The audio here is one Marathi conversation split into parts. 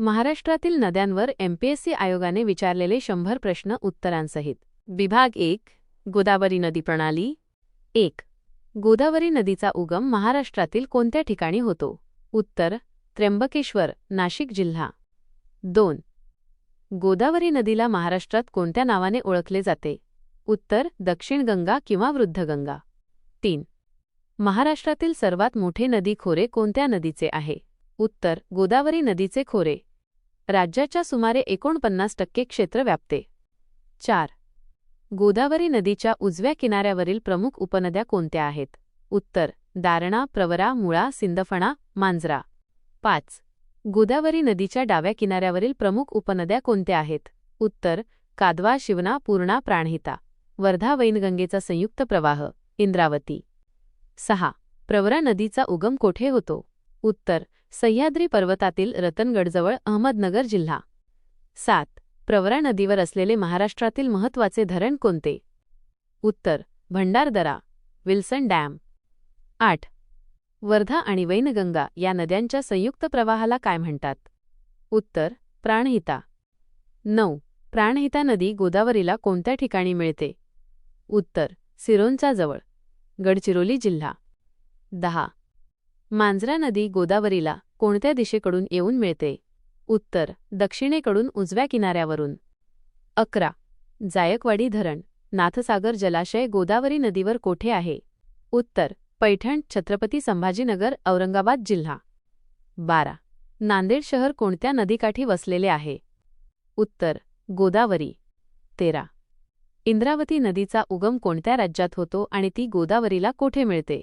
महाराष्ट्रातील नद्यांवर एमपीएससी आयोगाने विचारलेले शंभर प्रश्न उत्तरांसहित. विभाग एक गोदावरी नदी प्रणाली. एक गोदावरी नदीचा उगम महाराष्ट्रातील कोणत्या ठिकाणी होतो? उत्तर त्र्यंबकेश्वर नाशिक जिल्हा. दोन गोदावरी नदीला महाराष्ट्रात कोणत्या नावाने ओळखले जाते? उत्तर दक्षिण गंगा किंवा वृद्धगंगा तीन महाराष्ट्रातील सर्वात मोठे नदी खोरे कोणत्या नदीचे आहे? उत्तर गोदावरी नदीचे खोरे. राज्याच्या सुमारे एकोणपन्नास टक्के क्षेत्र व्यापते. चार. गोदावरी नदीच्या उजव्या किनाऱ्यावरील प्रमुख उपनद्या कोणत्या आहेत? उत्तर. दारणा प्रवरा मुळा सिंदफणा मांजरा. पाच. गोदावरी नदीच्या डाव्या किनाऱ्यावरील प्रमुख उपनद्या कोणत्या आहेत? उत्तर. कादवा शिवना पूर्णा प्राणहिता. वर्धा वैनगंगेचा संयुक्त प्रवाह. इंद्रावती. सहा. प्रवरा नदीचा उगम कोठे होतो? उत्तर. सह्याद्री पर्वतातील रतनगडजवळ अहमदनगर जिल्हा. सात. प्रवरा नदीवर असलेले महाराष्ट्रातील महत्त्वाचे धरण कोणते? उत्तर. Bhandardara Wilson dam. आठ. वर्धा आणि वैनगंगा या नद्यांच्या संयुक्त प्रवाहाला काय म्हणतात? उत्तर. प्राणहिता. नऊ. प्राणहिता नदी गोदावरीला कोणत्या ठिकाणी मिळते? उत्तर. सिरोंचा जवळ. गडचिरोली जिल्हा. दहा. मांजरा नदी गोदावरीला कोणत्या दिशेकडून येऊन मिळते? उत्तर दक्षिणेकडून उजव्या किनाऱ्यावरून. अकरा जायकवाडी धरण नाथसागर जलाशय गोदावरी नदीवर कोठे आहे? उत्तर पैठण छत्रपती संभाजीनगर औरंगाबाद जिल्हा. बारा नांदेड शहर कोणत्या नदीकाठी वसलेले आहे? उत्तर गोदावरी. तेरा इंद्रावती नदीचा उगम कोणत्या राज्यात होतो आणि ती गोदावरीला कोठे मिळते?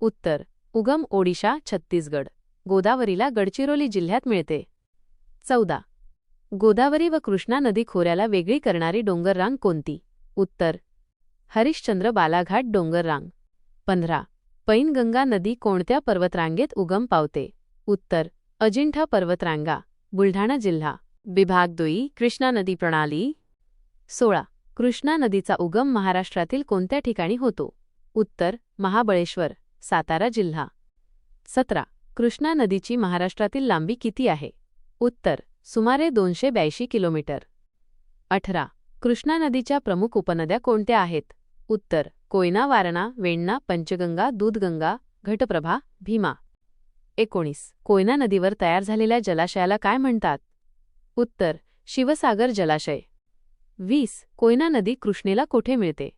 उत्तर उगम ओडिशा छत्तीसगड. गोदावरीला गडचिरोली जिल्ह्यात मिळते. चौदा. गोदावरी व कृष्णा नदी खोऱ्याला वेगळी करणारी डोंगररांग कोणती? उत्तर. हरिश्चंद्र बालाघाट डोंगररांग. पंधरा. पैनगंगा नदी कोणत्या पर्वतरांगेत उगम पावते? उत्तर. अजिंठा पर्वतरांगा बुलढाणा जिल्हा. विभाग दुई कृष्णा नदी प्रणाली. सोळा. कृष्णा नदीचा उगम महाराष्ट्रातील कोणत्या ठिकाणी होतो? उत्तर. महाबळेश्वर. सातारा जिल्हा. सतरा. कृष्णा नदीची महाराष्ट्रातील लांबी किती आहे? उत्तर. सुमारे दोनशे ब्याऐंशी किलोमीटर. अठरा. कृष्णा नदीच्या प्रमुख उपनद्या कोणत्या आहेत? उत्तर. कोयना वारणा वेण्णा पंचगंगा दूधगंगा घटप्रभा भीमा. एकोणीस. कोयना नदीवर तयार झालेल्या जलाशयाला काय म्हणतात? उत्तर. शिवसागर जलाशय. वीस. कोयना नदी कृष्णेला कोठे मिळते?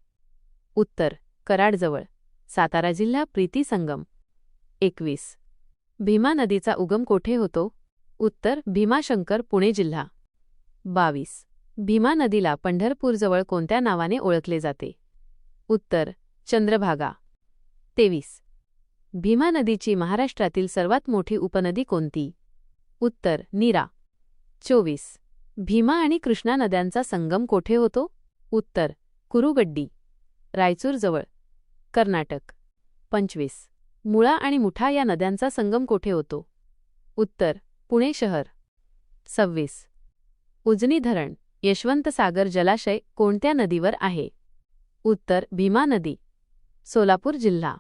उत्तर. कराडजवळ. सातारा जिल्हा प्रीती संगम. एकवीस. भीमा नदीचा उगम कोठे होतो? उत्तर भीमाशंकर पुणे जिल्हा. बावीस. भीमा नदीला पंढरपूरजवळ कोणत्या नावाने ओळखले जाते? उत्तर चंद्रभागा. तेवीस. भीमा नदीची महाराष्ट्रातील सर्वात मोठी उपनदी कोणती? उत्तर नीरा. चोवीस. भीमा आणि कृष्णा नद्यांचा संगम कोठे होतो? उत्तर कुरुगड्डी. रायचूरजवळ कर्नाटक. पंचवीस. मुळा आणि मुठा या नद्यांचा संगम कोठे होतो? उत्तर. पुणे शहर. सव्वीस. उजनी धरण. यशवंतसागर जलाशय कोणत्या नदीवर आहे? उत्तर. भीमा नदी. सोलापूर जिल्हा.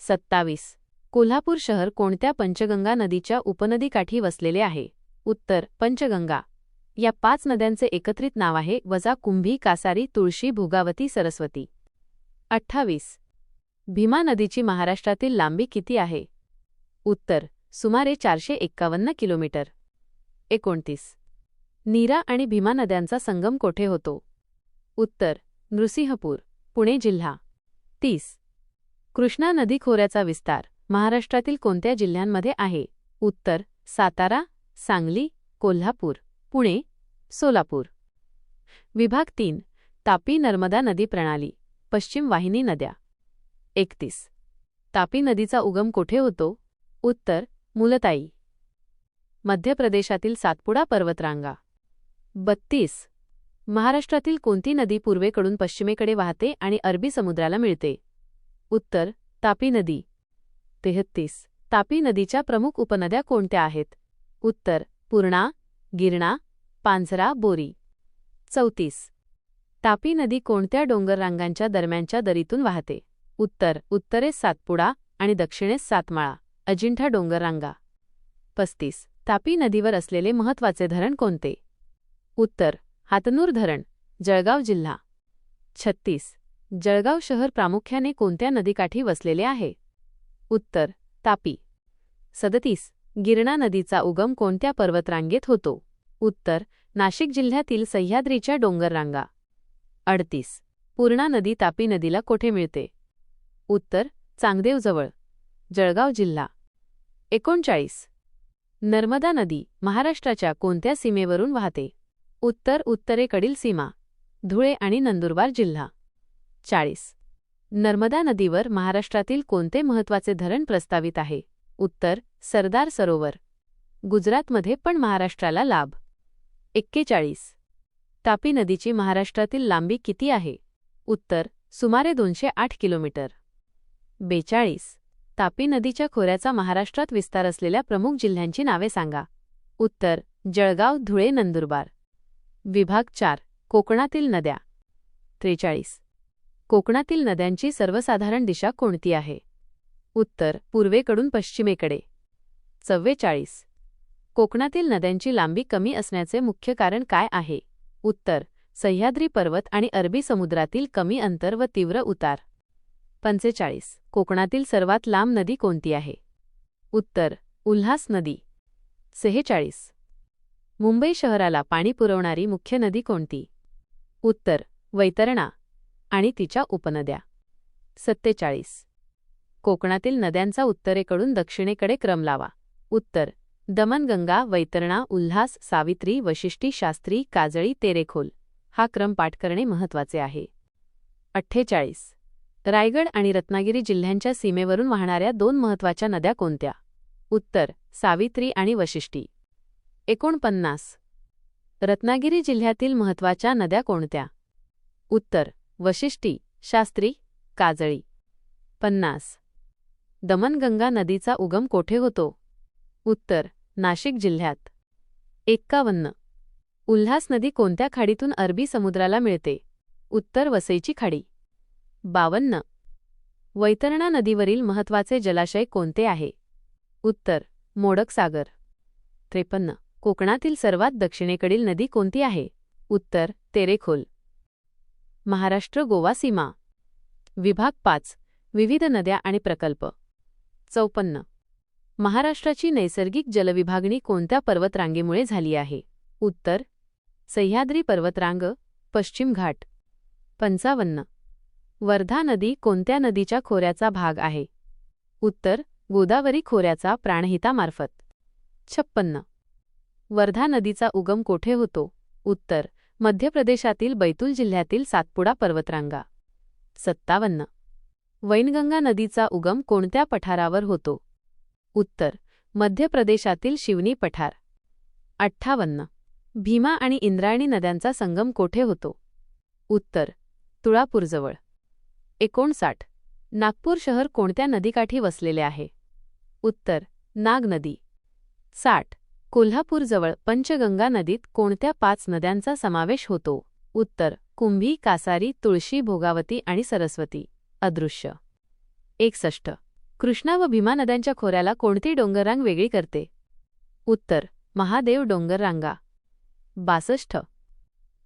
सत्तावीस. कोल्हापूर शहर कोणत्या पंचगंगा नदीच्या उपनदीकाठी वसलेले आहे? उत्तर. पंचगंगा. या पाच नद्यांचे एकत्रित नाव आहे वजा कुंभी कासारी तुळशी भुगावती सरस्वती. अठ्ठावीस. भीमा नदीची महाराष्ट्रातील लांबी किती आहे? उत्तर सुमारे चारशे एक्कावन्न किलोमीटर. एकोणतीस. नीरा आणि भीमा नद्यांचा संगम कोठे होतो? उत्तर नृसिंहपूर पुणे जिल्हा. तीस. कृष्णा नदी खोऱ्याचा विस्तार महाराष्ट्रातील कोणत्या जिल्ह्यांमध्ये आहे? उत्तर सातारा सांगली कोल्हापूर पुणे सोलापूर. विभाग तीन. तापी नर्मदा नदी प्रणाली पश्चिम वाहिनी नद्या. एकतीस. तापी नदीचा उगम कोठे होतो? उत्तर मुलताई. मध्य प्रदेशातील सातपुडा पर्वतरांगा. बत्तीस. महाराष्ट्रातील कोणती नदी पूर्वेकडून पश्चिमेकडे वाहते आणि अरबी समुद्राला मिळते? उत्तर तापी नदी. तेहत्तीस. तापी नदीच्या प्रमुख उपनद्या कोणत्या आहेत? उत्तर पूर्णा गिरणा पांझरा बोरी. चौतीस. तापी नदी कोणत्या डोंगररांगांच्या दरम्यानच्या दरीतून वाहते? उत्तर उत्तरेस सातपुडा आणि दक्षिणेस सातमाळा अजिंठा डोंगररांगा. पस्तीस तापी नदीवर असलेले महत्त्वाचे धरण कोणते? उत्तर हातनूर धरण जळगाव जिल्हा. छत्तीस जळगाव शहर प्रामुख्याने कोणत्या नदीकाठी वसलेले आहे? उत्तर तापी. सदतीस गिरणा नदीचा उगम कोणत्या पर्वतरांगेत होतो? उत्तर नाशिक जिल्ह्यातील सह्याद्रीच्या डोंगररांगा. अडतीस पूर्णा नदी तापी नदीला कोठे मिळते? उत्तर चांगदेवजवळ जळगाव जिल्हा. एकोणचाळीस. नर्मदा नदी महाराष्ट्राच्या कोणत्या सीमेवरून वाहते? उत्तर उत्तरेकडील सीमा धुळे आणि नंदुरबार जिल्हा. चाळीस. नर्मदा नदीवर महाराष्ट्रातील कोणते महत्त्वाचे धरण प्रस्तावित आहे? उत्तर सरदार सरोवर. गुजरातमध्ये पण महाराष्ट्राला लाभ. एक्केचाळीस. तापी नदीची महाराष्ट्रातील लांबी किती आहे? उत्तर सुमारे दोनशे आठ किलोमीटर. बेचाळीस. तापी नदीच्या खोऱ्याचा महाराष्ट्रात विस्तार असलेल्या प्रमुख जिल्ह्यांची नावे सांगा. उत्तर जळगाव धुळे नंदुरबार. विभाग चार कोकणातील नद्या. त्रेचाळीस. कोकणातील नद्यांची सर्वसाधारण दिशा कोणती आहे? उत्तर पूर्वेकडून पश्चिमेकडे. चव्वेचाळीस. कोकणातील नद्यांची लांबी कमी असण्याचे मुख्य कारण काय आहे? उत्तर सह्याद्री पर्वत आणि अरबी समुद्रातील कमी अंतर व तीव्र उतार. पंचेचाळीस. कोकणातील सर्वात लांब नदी कोणती आहे? उत्तर उल्हास नदी. सेहेचाळीस. मुंबई शहराला पाणी पुरवणारी मुख्य नदी कोणती? उत्तर वैतरणा आणि तिच्या उपनद्या. सत्तेचाळीस. कोकणातील नद्यांचा उत्तरेकडून दक्षिणेकडे क्रम लावा. उत्तर दमनगंगा वैतरणा उल्हास सावित्री वशिष्ठी शास्त्री काजळी तेरेखोल. हा क्रम पाठ करणे महत्त्वाचे आहे. अठ्ठेचाळीस. रायगड आणि रत्नागिरी जिल्ह्यांच्या सीमेवरून वाहणाऱ्या दोन महत्त्वाच्या नद्या कोणत्या? उत्तर सावित्री आणि वशिष्ठी. एकोणपन्नास. रत्नागिरी जिल्ह्यातील महत्त्वाच्या नद्या कोणत्या? उत्तर वशिष्ठी शास्त्री काजळी. पन्नास. दमनगंगा नदीचा उगम कोठे होतो? उत्तर नाशिक जिल्ह्यात. एक्कावन्न. उल्हास नदी कोणत्या खाडीतून अरबी समुद्राला मिळते? उत्तर वसईची खाडी. बावन्न. वैतरणा नदीवरील महत्त्वाचे जलाशय कोणते आहे? उत्तर मोडक सागर त्रेपन्न. कोकणातील सर्वात दक्षिणेकडील नदी कोणती आहे? उत्तर तेरेखोल. महाराष्ट्र गोवा सीमा. विभाग पाच. विविध नद्या आणि प्रकल्प. चौपन्न. महाराष्ट्राची नैसर्गिक जलविभागणी कोणत्या पर्वतरांगेमुळे झाली आहे? उत्तर सह्याद्री पर्वतरांग पश्चिम घाट. पंचावन्न. वर्धा नदी कोणत्या नदीच्या खोऱ्याचा भाग आहे? उत्तर गोदावरी खोऱ्याचा प्राणहितामार्फत. छप्पन्न. वर्धा नदीचा उगम कोठे होतो? उत्तर मध्य प्रदेशातील बैतूल जिल्ह्यातील सातपुडा पर्वतरांगा. सत्तावन्न. वैनगंगा नदीचा उगम कोणत्या पठारावर होतो? उत्तर मध्य प्रदेशातील शिवनी पठार. अठ्ठावन्न. भीमा आणि इंद्रायणी नद्यांचा संगम कोठे होतो? उत्तर तुळापूरजवळ. एकोणसाठ. नागपूर शहर कोणत्या नदीकाठी वसलेले आहे? उत्तर नाग नदी. साठ. कोल्हापूरजवळ पंचगंगा नदीत कोणत्या पाच नद्यांचा समावेश होतो? उत्तर कुंभी कासारी तुळशी भोगावती आणि सरस्वती. अदृश्य. एकसष्ट. कृष्णा व भीमा नद्यांच्या खोऱ्याला कोणती डोंगररांग वेगळी करते? उत्तर महादेव डोंगररांगा. बासष्ट.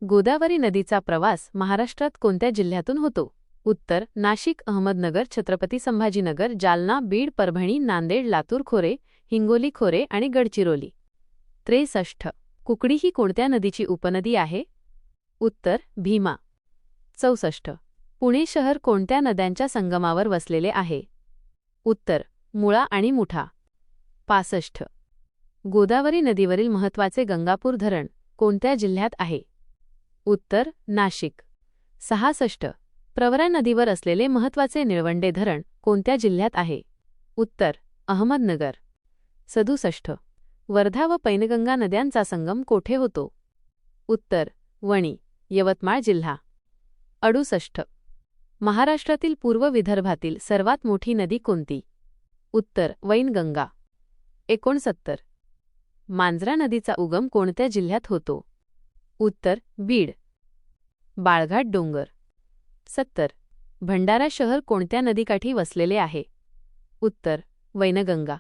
गोदावरी नदीचा प्रवास महाराष्ट्रात कोणत्या जिल्ह्यातून होतो? उत्तर नाशिक अहमदनगर छत्रपती संभाजीनगर जालना बीड परभणी नांदेड लातूर खोरे हिंगोली खोरे आणि गडचिरोली. त्रेसष्ट. कुकडी ही कोणत्या नदीची उपनदी आहे? उत्तर भीमा. चौसष्ट. पुणे शहर कोणत्या नद्यांच्या संगमावर वसलेले आहे? उत्तर मुळा आणि मुठा. पासष्ट. गोदावरी नदीवरील महत्त्वाचे गंगापूर धरण कोणत्या जिल्ह्यात आहे? उत्तर नाशिक. सहासष्ट. प्रवरा नदीवर असलेले महत्त्वाचे निळवंडे धरण कोणत्या जिल्ह्यात आहे? उत्तर अहमदनगर. सदुसष्ट. वर्धा व पैनगंगा नद्यांचा संगम कोठे होतो? उत्तर वणी यवतमाळ जिल्हा. अडुसष्ट. महाराष्ट्रातील पूर्व विदर्भातील सर्वात मोठी नदी कोणती? उत्तर वैनगंगा. एकोणसत्तर. मांजरा नदीचा उगम कोणत्या जिल्ह्यात होतो? उत्तर बीड. बाळघाट डोंगर. सत्तर. भंडारा शहर कोणत्या नदीकाठी वसलेले आहे? उत्तर. वैनगंगा.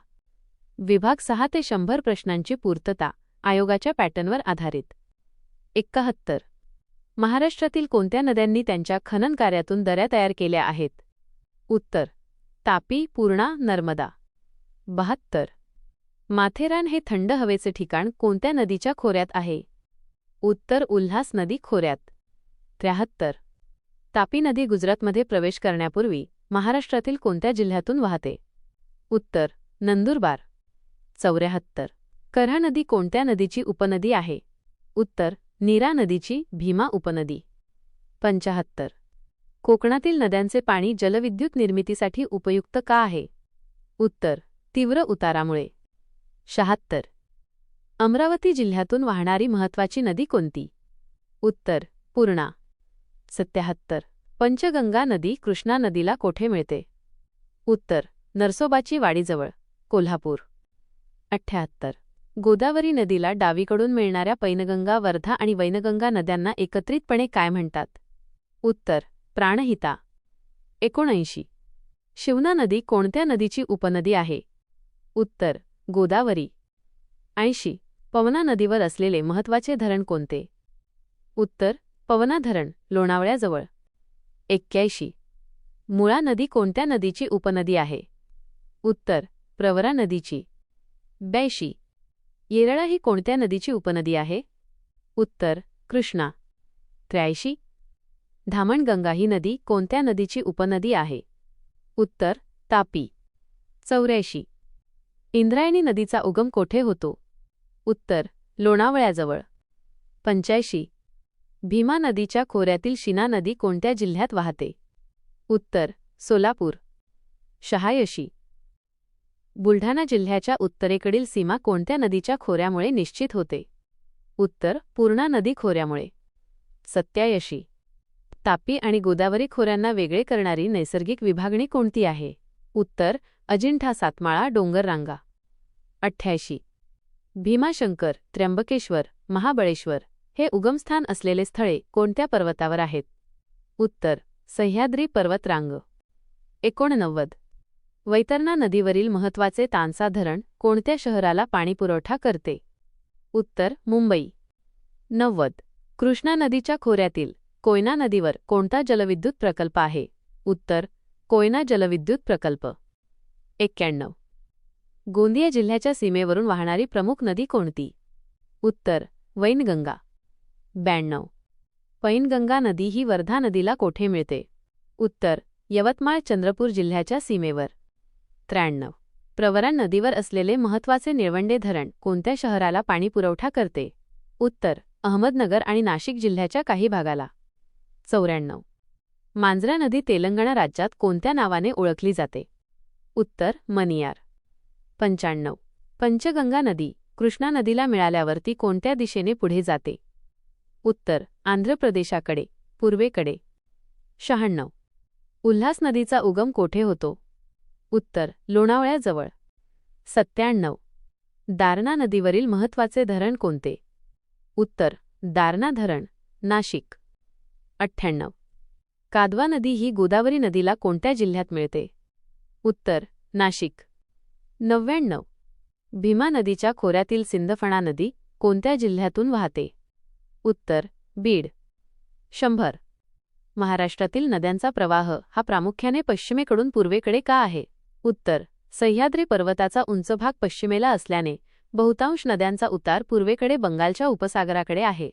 विभाग सहा ते शंभर प्रश्नांची पूर्तता आयोगाच्या पॅटर्नवर आधारित. एक्काहत्तर. महाराष्ट्रातील कोणत्या नद्यांनी त्यांच्या खनन कार्यातून दऱ्या तयार केल्या आहेत? उत्तर. तापी पूर्णा नर्मदा. बहात्तर. माथेरान हे थंड हवेचे ठिकाण कोणत्या नदीच्या खोऱ्यात आहे? उत्तर. उल्हास नदी खोऱ्यात. त्र्याहत्तर. तापी नदी गुजरातमध्ये प्रवेश करण्यापूर्वी महाराष्ट्रातील कोणत्या जिल्ह्यातून वाहते? उत्तर नंदुरबार. चौऱ्याहत्तर. करहा नदी कोणत्या नदीची उपनदी आहे? उत्तर नीरा नदीची भीमा उपनदी. पंचाहत्तर. कोकणातील नद्यांचे पाणी जलविद्युत निर्मितीसाठी उपयुक्त का आहे? उत्तर तीव्र उतारामुळे. शहात्तर. अमरावती जिल्ह्यातून वाहणारी महत्त्वाची नदी कोणती? उत्तर पूर्णा. सत्याहत्तर. पंचगंगा नदी कृष्णा नदीला कोठे मिळते? उत्तर नरसोबाची वाडीजवळ कोल्हापूर. अठ्ठ्याहत्तर गोदावरी नदीला डावीकडून मिळणाऱ्या पैनगंगा वर्धा आणि वैनगंगा नद्यांना एकत्रितपणे काय म्हणतात? उत्तर प्राणहिता. एकोणऐंशी. शिवना नदी कोणत्या नदीची उपनदी आहे? उत्तर गोदावरी. ऐंशी. पवना नदीवर असलेले महत्त्वाचे धरण कोणते? उत्तर पवना धरण लोणावळ्याजवळ. एक्क्याऐंशी. मुळा नदी कोणत्या नदीची उपनदी आहे? उत्तर प्रवरा नदीची. ब्याऐंशी. येरळा ही कोणत्या नदीची उपनदी आहे? उत्तर कृष्णा. त्र्याऐंशी. धामणगंगा ही नदी कोणत्या नदीची उपनदी आहे? उत्तर तापी. चौऱ्याऐंशी. इंद्रायणी नदीचा उगम कोठे होतो? उत्तर लोणावळ्याजवळ. पंच्याऐंशी. भीमा नदीच्या खोऱ्यातील शिना नदी कोणत्या जिल्ह्यात वाहते? उत्तर सोलापूर. शहायशी बुलढाणा जिल्ह्याच्या उत्तरेकडील सीमा कोणत्या नदीच्या खोऱ्यामुळे निश्चित होते? उत्तर पूर्णा नदी खोऱ्यामुळे. सत्यायशी तापी आणि गोदावरी खोऱ्यांना वेगळे करणारी नैसर्गिक विभागणी कोणती आहे? उत्तर अजिंठा सातमाळा डोंगररांगा. अठ्ठ्याऐंशी. भीमाशंकर त्र्यंबकेश्वर महाबळेश्वर. हे उगमस्थान असलेले स्थळे कोणत्या पर्वतावर आहेत? उत्तर सह्याद्री पर्वतरांग. एकोणनव्वद. वैतरणा नदीवरील महत्त्वाचे तानसा धरण कोणत्या शहराला पाणीपुरवठा करते? उत्तर मुंबई. नव्वद. कृष्णा नदीच्या खोऱ्यातील कोयना नदीवर कोणता जलविद्युत प्रकल्प आहे? उत्तर कोयना जलविद्युत प्रकल्प. एक्क्याण्णव. गोंदिया जिल्ह्याच्या सीमेवरून वाहणारी प्रमुख नदी कोणती? उत्तर वैनगंगा. ब्याण्णव. पैनगंगा नदी ही वर्धा नदीला कोठे मिळते? उत्तर यवतमाळ चंद्रपूर जिल्ह्याच्या सीमेवर. त्र्याण्णव. प्रवरा नदीवर असलेले महत्त्वाचे निळवंडे धरण कोणत्या शहराला पाणीपुरवठा करते? उत्तर अहमदनगर आणि नाशिक जिल्ह्याच्या काही भागाला. चौऱ्याण्णव. मांजरा नदी तेलंगणा राज्यात कोणत्या नावाने ओळखली जाते? उत्तर मनियार पंच्याण्णव. पंचगंगा नदी कृष्णा नदीला मिळाल्यावर ती कोणत्या दिशेने पुढे जाते? उत्तर आंध्र प्रदेशाकडे पूर्वेकडे. शहाण्णव. उल्हास नदीचा उगम कोठे होतो? उत्तर लोणावळ्याजवळ. सत्त्याण्णव. दारणा नदीवरील महत्त्वाचे धरण कोणते? उत्तर दारणा धरण नाशिक. अठ्ठ्याण्णव. कादवा नदी ही गोदावरी नदीला कोणत्या जिल्ह्यात मिळते? उत्तर नाशिक. नव्याण्णव. भीमा नदीच्या खोऱ्यातील सिंदफणा नदी कोणत्या जिल्ह्यातून वाहते? उत्तर बीड. शंभर. महाराष्ट्रातील नद्यांचा प्रवाह हा प्रामुख्याने पश्चिमेकडून पूर्वेकडे का आहे? उत्तर सह्याद्री पर्वताचा उंच भाग पश्चिमेला असल्याने बहुतांश नद्यांचा उतार पूर्वेकडे बंगालच्या उपसागराकडे आहे.